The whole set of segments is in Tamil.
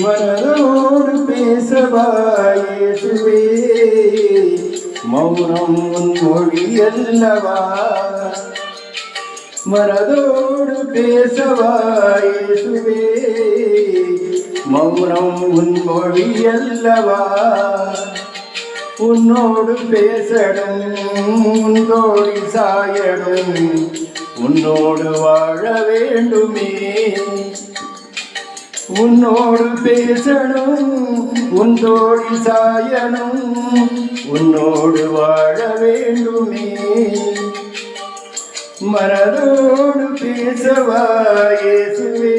மனதோடு பேசவாயேசுவே. மௌனம் உன் மொழி அல்லவா? மனதோடு பேசவாயேசுவே. மௌனம் உன் மொழி அல்லவா? உன்னோடு பேசடும் உன்னோடு சாயடும் உன்னோடு வாழ வேண்டுமே. உன்னோடு பேசணும் உன் தோழி சாயணும் உன்னோடு வாழ வேண்டுமே. மனதோடு பேசவாயேசுவே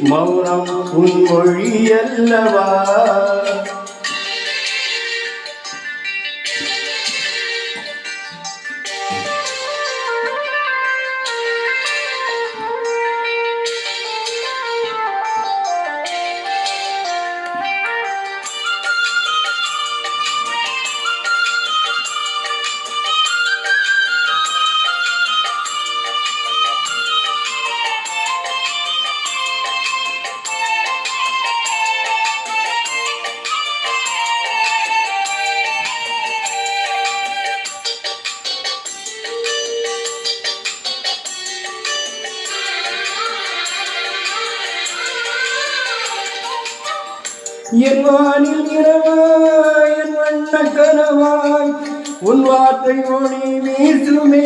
மௌனம் உன் மொழி அல்லவா என் வானில் இரவாய் என் வண்ண கனவாய் உன் வார்த்தை ஒளி வீசுமே.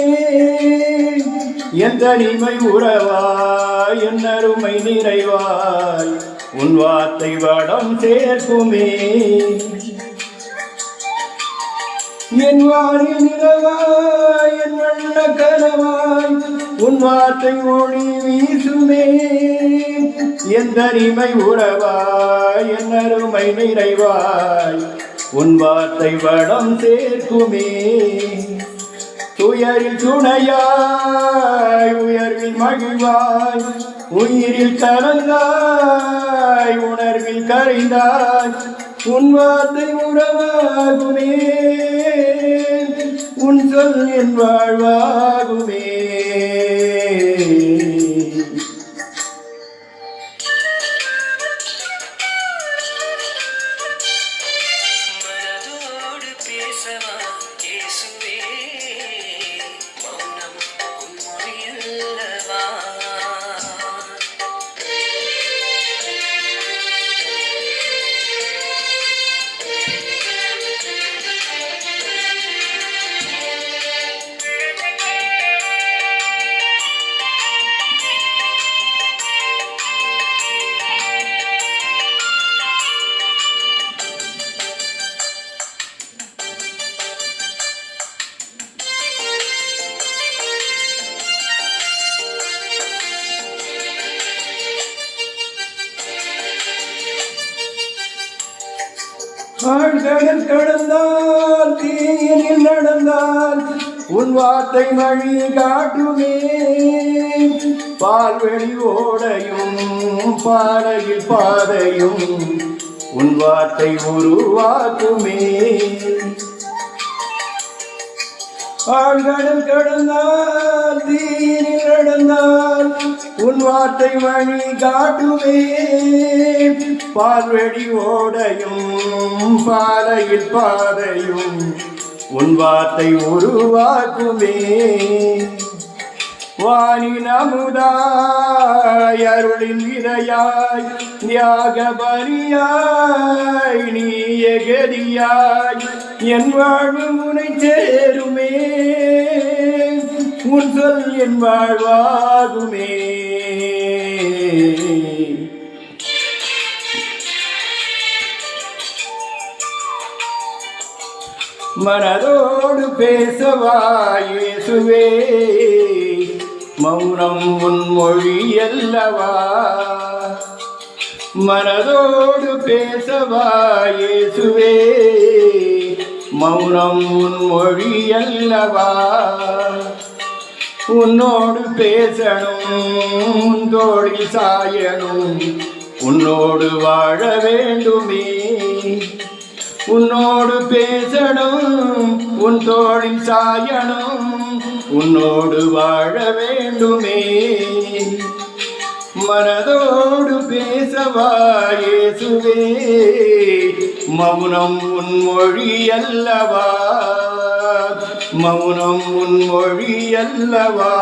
என் தனிமை உறவாய் என் அருமை நிறைவாய் உன் வார்த்தை வடம் சேர்க்குமே. என் வானில் இரவாய் என் வண்ண கனவாய் உன் வார்த்தை ஒளி வீசுமே. என் தனிமை உறவாய் என் அருமை நிறைவாய் உன் வார்த்தை வடம் சேர்க்குமே. துயரில் துணையாய் உயர்வில் மகிழ்வாய் உயிரில் கலந்தாய் உணர்வில் கரைந்தாய் உன் வார்த்தை உறவாகுமே. உன் சொல் என் வாழ்வாகுமே. மனதோடு ஆழ்கடல் கடந்தால் தீனில் நடந்தால் உன் வார்த்தை வழி காட்டுமே. பால்வெளி ஓடையும் பாறையில் பாதையும் உன் வார்த்தை உருவாக்குமே. ஆழ்கடல் கடந்தால் தீரில் நடந்தால் உன் வார்த்தை வழி காட்டுமே பால்வெளி ஓடையும் பாறையில் பாதையும் உன் வார்த்தை உருவாக்குமே. வானின் அமுதாய் அருளின் விதையாய் தியாக பலியாய் நீ எகதியாய் என் வாழ்வு முனைச்சே. நீங்கள் என் வாழ்வாகுமே. மனதோடு பேசவாயேசுவே மௌனம் உன் மொழி அல்லவா. மனதோடு பேசவாயேசுவே மௌனம் உன் மொழி அல்லவா. உன்னோடு பேசணும் உன் தோழி சாயணும். உன்னோடு வாழ வேண்டுமே. உன்னோடு பேசணும் உன் தோழி சாயணும். உன்னோடு வாழ வேண்டுமே. மனதோடு பேசவா இயேசுவே. மௌனம் உன் மொழி அல்லவா? மௌனம் உன் மொழி அல்லவா